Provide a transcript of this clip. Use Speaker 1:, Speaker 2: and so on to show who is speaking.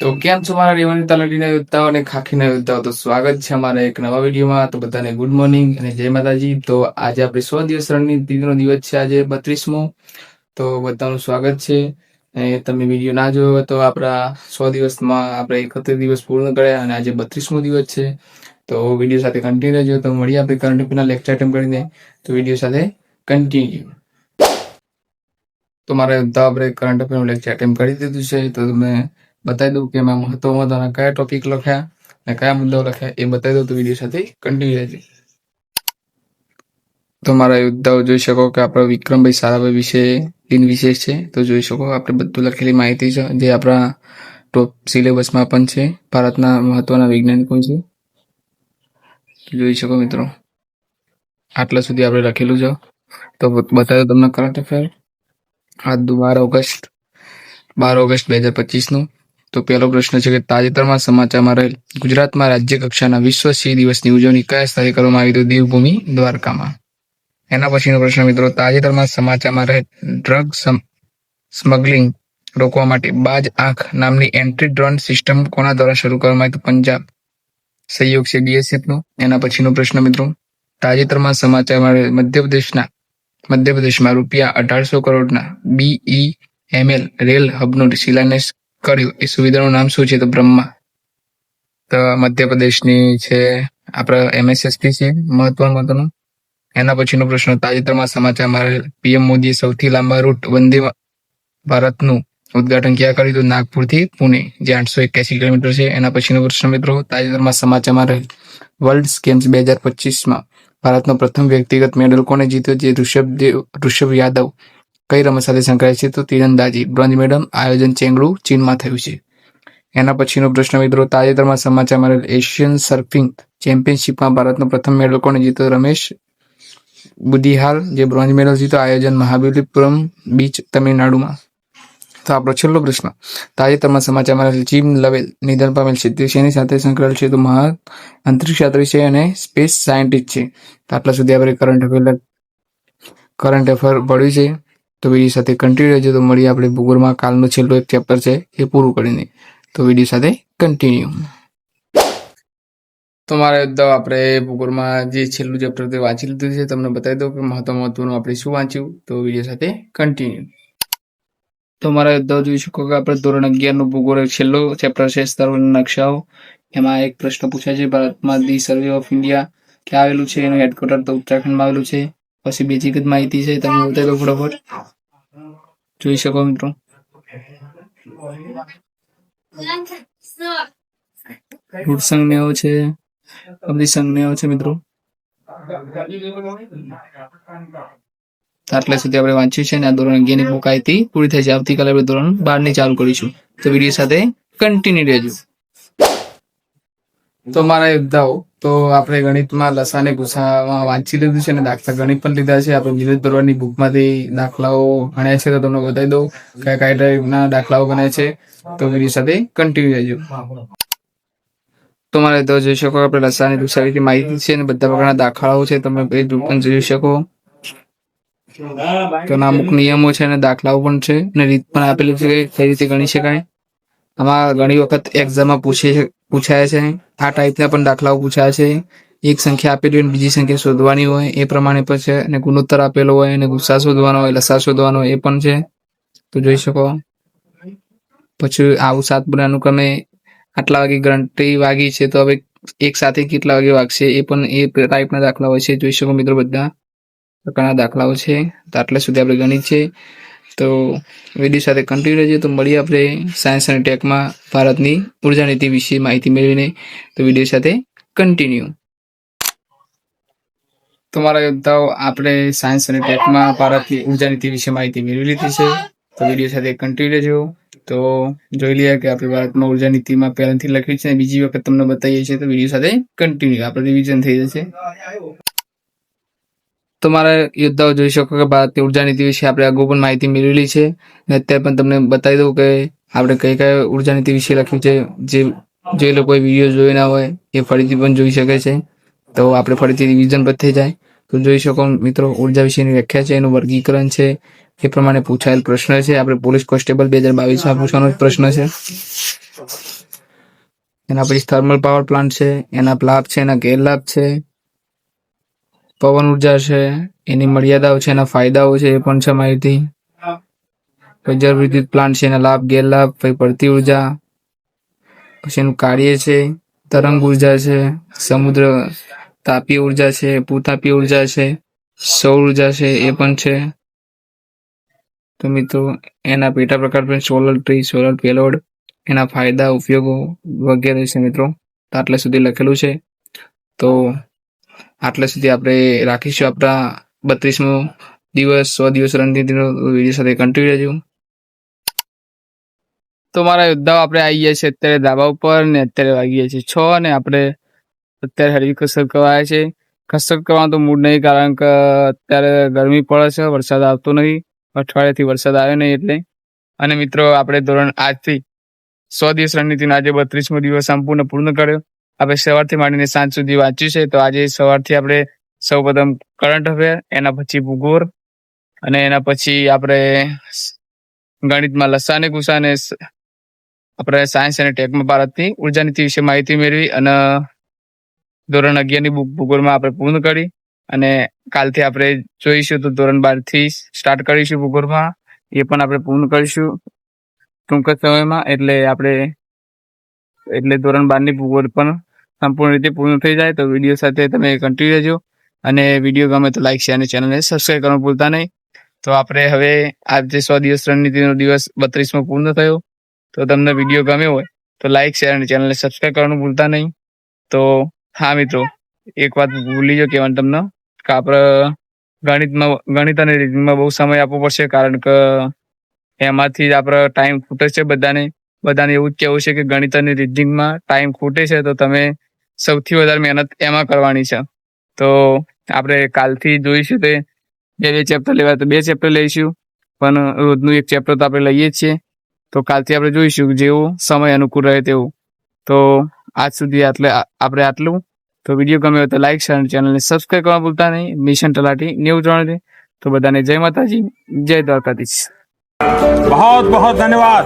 Speaker 1: તો કેમ છો મારા રેવાની તલાટીના યોદ્ધાઓ અને ખાખીના યોદ્ધાઓ? તો સ્વાગત છે અમારા એક નવા વિડીયોમાં. તો બધાને ગુડ મોર્નિંગ અને જય માતાજી. તો આજે આપણે સો દિવસ રણનીતિનો દિવસ છે. આજે બત્રીસમો. તો બધાનું સ્વાગત છે. અને તમે વીડિયો ના જોયો તો આપણા સો દિવસમાં આપણે એકત્રીસ દિવસ પૂર્ણ કર્યા અને આજે બત્રીસમો દિવસ છે. તો વીડિયો સાથે કન્ટિન્યુ રહેજો. તો મળીએ આપણે કરંટ અફેરના લેક્ચર અટેમ્પ કરીને. તો વીડિયો સાથે કન્ટિન્યુ તો મારે યોદ્ધા આપણે કરંટ અફેરનું લેક્ચર અટેમ્પ કરી દીધું છે. તો તમે બતાવી દઉં કે મેં મહત્વમાં મહત્વના કયા ટોપિક લખ્યા અને કયા મુદ્દાઓ લખ્યા, એ બતાવી દઉં તો વીડિયો સાથે કન્ટિન્યુ રહેજે. તો મારા યોદ્ધાઓ જોઈ શકો કે આપણા વિક્રમભાઈ સારાભાઈ વિશે, દિન વિશેષ છે, તો જોઈ શકો આપણે બધું લખેલી માહિતી છે, જે આપણા ટોપ સિલેબસમાં પણ છે, ભારતના મહત્વના વૈજ્ઞાનિકો છે. જોઈ શકો મિત્રો, આટલા સુધી આપણે લખેલું છે. તો બતાવ્યો તમને કરંટ અફેર આ બાર ઓગસ્ટ બાર ઓગસ્ટ બે હજાર પચીસનું. તો પહેલો પ્રશ્ન છે કે તાજેતરમાં સમાચારમાં રહેલ ગુજરાતમાં રાજ્ય કક્ષાના વિશ્વ સિંહ દિવસની ઉજવણી કયા સ્થળે કરવામાં આવી હતી દેવભૂમિ દ્વારકામાં? એના પછીનો પ્રશ્ન મિત્રો, તાજેતરમાં સમાચારમાં રહેલ ડ્રગ સ્મગલિંગ રોકવા માટે બાજ આંખ નામની એન્ટ્રી ડ્રોન સિસ્ટમ કોના દ્વારા શરૂ કરવામાં આવી પંજાબ સહયોગ છે બીએસએફનો. એના પછીનો પ્રશ્ન મિત્રો, તાજેતરમાં સમાચારમાં મધ્યપ્રદેશના, મધ્યપ્રદેશમાં રૂપિયા અઢારસો કરોડના બીઈ એમએલ રેલ હબનો શિલાન્યાસ કર્યો. એ સુવિધાનું નામ શું છે? તો બ્રહ્મા. તો મધ્યપ્રદેશની છે, આપણા એમએસએસપી છે મહત્વ મહત્વનું. એના પછીનો પ્રશ્ન, તાજેતરમાં સમાચારમાં પીએમ મોદીએ સૌથી લાંબા રૂટ વંદે ભારતનું ઉદઘાટન ક્યાં કર્યું? હતું નાગપુરથી પુણે, જે આઠસો એક્યાસી કિલોમીટર છે. એના પછીનો પ્રશ્ન મિત્રો, તાજેતરમાં સમાચારમાં રહેલ વર્લ્ડ ગેમ્સ બે હજાર પચીસમાં ભારતનો પ્રથમ વ્યક્તિગત મેડલ કોને જીત્યો? જે ઋષભદેવ, ઋષભ યાદવ કઈ રમત સાથે સંકળાય છે તો તીરંદાજી. બ્રોન્ઝ મેડલ આયોજન ચેંગડુ ચીનમાં થયું છે. એના પછીનો પ્રશ્ન મિત્રો, તાજેતરમાં સમાચાર મળેલ એશિયન સર્ફિંગ ચેમ્પિયનશિપમાં ભારતનો પ્રથમ મેડલ કોને જીત્યો રમેશ બુદ્ધિહાલ, જે બ્રોન્ઝ મેડલ જીત્યો, આયોજન મહાબલીપુરમ બીચ, તમિલનાડુમાં. તો આપણો છેલ્લો પ્રશ્ન. તાજેતરમાં સમાચારમાં મળેલ જીમ લવેલ નિધન પામેલ છે. તે શેની સાથે સંકળાયેલ છે તો મહા અંતરિક્ષ યાત્રી છે અને સ્પેસ સાયન્ટિસ્ટ છે. આટલા સુધી આપણે કરંટ અફેર કરંટ અફેર પડ્યું છે. તો વીડિયો સાથે કન્ટિન્યુ રહેજો. તો મળીએ આપણે ભૂગોળમાં. કાલનું છેલ્લું એક ચેપ્ટર છે, એ પૂરું કરીને. તો વીડિયો સાથે કન્ટિન્યુ તો મારા યોદ્ધાઓ આપણે ભૂગોળમાં જે છેલ્લું ચેપ્ટર તે વાંચી લીધું છે, તમને બતાવી દઉં કે મહત્વ મહત્વનું આપણે શું વાંચ્યું. તો વીડિયો સાથે કન્ટિન્યુ તો મારા યોદ્ધાઓ જોઈ શકો કે આપણે ધોરણ અગિયારનું ભૂગોળ છેલ્લો ચેપ્ટર છે સ્તરોના નકશાઓ. એમાં એક પ્રશ્ન પૂછાય છે. ભારતમાં ધી સર્વે ઓફ ઇન્ડિયા ક્યાં આવેલું છે? એનું હેડક્વાર્ટર તો ઉત્તરાખંડમાં આવેલું છે. પછી બીજી કદ માહિતી છે તમે બતાવી ફટાફટ. જોઈ શકો મિત્રો. રૂટ સંજ્ઞાઓ છે. બધી સંજ્ઞાઓ છે મિત્રો. આટલા સુધી આપણે વાંચ્યું છે અને આ ધોરણ અગિયારની બુક આવી પૂરી થઈ છે. આવતીકાલે આપણે ધોરણ બારની ચાલુ કરીશું. તો વીડિયો સાથે કન્ટિન્યુ રહેજો. તો મારા યોદ્ધાઓ, તો આપણે ગણિતમાં લસાને ગુસામાં વાંચી લીધું છે અને દાખલા ગણિત પણ લીધા છે. આપણે વિનોદ ભરવાની બુકમાંથી દાખલાઓ ગણ્યા છે તો તમને બતાવી દઉં કયા કયા ટાઈપના દાખલાઓ ગણ્યા છે. તો વીડિયો સાથે કન્ટિન્યુ રહેજો. તો મારે તો જોઈ શકો, આપણે લસાની ગુસાવીથી માહિતી છે અને બધા પ્રકારના દાખલાઓ છે. તમે એ પણ જોઈ શકો. તો અમુક નિયમો છે અને દાખલાઓ પણ છે અને રીત પણ આપેલી છે કઈ રીતે ગણી શકાય. આમાં ઘણી વખત એક્ઝામમાં પૂછે પૂછાય છે. આ ટાઈપના પણ દાખલાઓ પૂછાય છે. એક સંખ્યા આપેલી હોય બીજી સંખ્યા શોધવાની હોય, એ પ્રમાણે પણ છે. અને ગુણોત્તર આપેલો હોય અને ગુસ્સા શોધવાનો હોય, લસા શોધવાનો એ પણ છે. તો જોઈ શકો. પછી આવું સાત બુરાનું ક્રમે આટલા વાગે ઘંટી વાગી છે, તો હવે એક સાથે કેટલા વાગે વાગશે, એ પણ એ ટાઈપના દાખલા હોય છે. જોઈ શકો મિત્રો બધા. પ્રકારના દાખલાઓ છે. તો આટલા સુધી આપણે ગણિત છે. તો વીડિયો સાથે કન્ટિન્યુ રહેજો. તો મળીએ આપણે સાયન્સ અને ટેકમાં ભારતની ઊર્જા નીતિ વિશે માહિતી મેળવીને. તો વીડિયો સાથે કન્ટિન્યુ તમારા યોદ્ધાઓ, આપણે સાયન્સ અને ટેકમાં ભારતની ઊર્જા નીતિ વિશે માહિતી મેળવી લીધી છે. તો વીડિયો સાથે કન્ટિન્યુ રહેજો. તો જોઈ લઈએ કે આપણે ભારતમાં ઊર્જા નીતિમાં પહેલાથી લખ્યું છે. બીજી વખત તમને બતાવીએ છીએ તો વીડિયો સાથે કન્ટિન્યુ આપણે રિવિઝન થઈ જશે. તો મારા યોદ્ધાઓ જોઈ શકો કે ભારતની ઊર્જા નીતિ વિશે આપણે અગાઉ પણ માહિતી મેળવેલી છે. અને અત્યારે પણ તમને બતાવી દઉં કે આપણે કઈ કઈ ઊર્જા નીતિ વિશે લખ્યું છે. જે જે લોકોએ વીડિયો જોઈ ના હોય એ ફરીથી પણ જોઈ શકે છે. તો આપણે ફરીથી રિવિઝન પર થઈ જાય. તો જોઈ શકો મિત્રો, ઊર્જા વિશેની વ્યાખ્યા છે, એનું વર્ગીકરણ છે. એ પ્રમાણે પૂછાયેલ પ્રશ્ન છે. આપણે પોલીસ કોન્સ્ટેબલ બે હજાર બાવીસમાં પૂછવાનો પ્રશ્ન છે. એના પછી થર્મલ પાવર પ્લાન્ટ છે. એના લાભ છે, એના ગેરલાભ છે. પવન ઊર્જા છે, એની મર્યાદાઓ છે, એના ફાયદાઓ છે, એ પણ છે માહિતી. પછી જળ વિદ્યુત પ્લાન્ટ છે, એના લાભ, ગેરલાભ પછી પડતી ઊર્જા, પછી એનું કાર્ય છે, તરંગ ઊર્જા છે, સમુદ્ર તાપીય ઊર્જા છે, ભૂતાપીય ઊર્જા છે, સૌર ઊર્જા છે, એ પણ છે. તો મિત્રો, એના પેટા પ્રકાર પણ સોલર ટ્રી, સોલર પેલોડ, એના ફાયદા, ઉપયોગો વગેરે છે મિત્રો. આટલે સુધી લખેલું છે. તો આટલા સુધી આપણે રાખીશું આપણા બત્રીસમો દિવસ, સો દિવસ રણનીતિનો વીડિયો સાથે કન્ટિન્યુ રહેજો. તો મારા યોદ્ધાઓ આપણે આવી ગયા છે અત્યારે ધાબા ઉપર ને અત્યારે વાગી ગયા છે છ ને આપણે અત્યારે હળવી કસરત કરવા છે. કસરત કરવાનો તો મૂડ નહીં કારણ કે અત્યારે ગરમી પડે છે, વરસાદ આવતો નહીં, અઠવાડિયાથી વરસાદ આવ્યો નહીં એટલે. અને મિત્રો, આપણે ધોરણ આજથી સો દિવસ રણનીતિનો આજે બત્રીસમો દિવસ સંપૂર્ણ પૂર્ણ કર્યો. આપણે સવારથી માંડીને સાંજ સુધી વાંચ્યું છે, તો આજે સવારથી આપણે સૌ પ્રથમ કરંટ અફેર એના પછી ભૂગોળ અને એના પછી આપણે ગણિતમાં લસા અને ગુસા અને આપણે સાયન્સ અને ટેકમાં ભારતની ઊર્જા નીતિ વિશે માહિતી મેળવી અને ધોરણ અગિયારની બુક ભૂગોળમાં આપણે પૂર્ણ કરી અને કાલથી આપણે જોઈશું તો ધોરણ બારથી સ્ટાર્ટ કરીશું ભૂગોળમાં. એ પણ આપણે પૂર્ણ કરીશું ટૂંક સમયમાં, એટલે આપણે, એટલે ધોરણ બારની ભૂગોળ પણ સંપૂર્ણ રીતે પૂર્ણ થઈ જાય તો વીડિયો સાથે તમે કન્ટિન્યુ રહેજો. અને વીડિયો ગમે તો લાઈક શેર અને ચેનલને સબસ્ક્રાઈબ કરવાનું ભૂલતા નહીં. તો આપણે હવે આજે સો દિવસ રણનીતિનો દિવસ બત્રીસમો પૂર્ણ થયો. તો તમને વીડિયો ગમ્યો હોય તો લાઈક શેર અને ચેનલને સબસ્ક્રાઈબ કરવાનું ભૂલતા નહીં. તો હા મિત્રો, એક વાત ભૂલી જો કહેવાનું તમને. કે આપણે ગણિતમાં, ગણિત અને રીડિંગમાં બહુ સમય આપવો પડશે કારણ કે એમાંથી જ આપણો ટાઈમ ખૂટે છે બધાને. બધાને એવું જ કહેવું છે કે ગણિત અને રીડિંગમાં ટાઈમ ખૂટે છે તો તમે સૌથી વધારે મહેનત એમાં કરવાની છે તો આપણે કાલથી જોઈશું તે બે બે ચેપ્ટર લેવા તો બે ચેપ્ટર લઈશું પણ રોજનું એક ચેપ્ટર તો આપણે લઈએ જ છીએ તો કાલથી આપણે જોઈશું જેવું સમય અનુકૂળ રહે તેવું તો આજ સુધી આટલે આ- આપણે આટલું તો વિડીયો ગમ્યો હોય તો લાઈક શેર અને ચેનલને સબસ્ક્રાઈબ કરવા ભૂલતા નહીં મિશન તલાટી નેવું ત્રણ તો બધાને જય માતાજી જય દ્વારકાધીશ
Speaker 2: बहुत बहुत धन्यवाद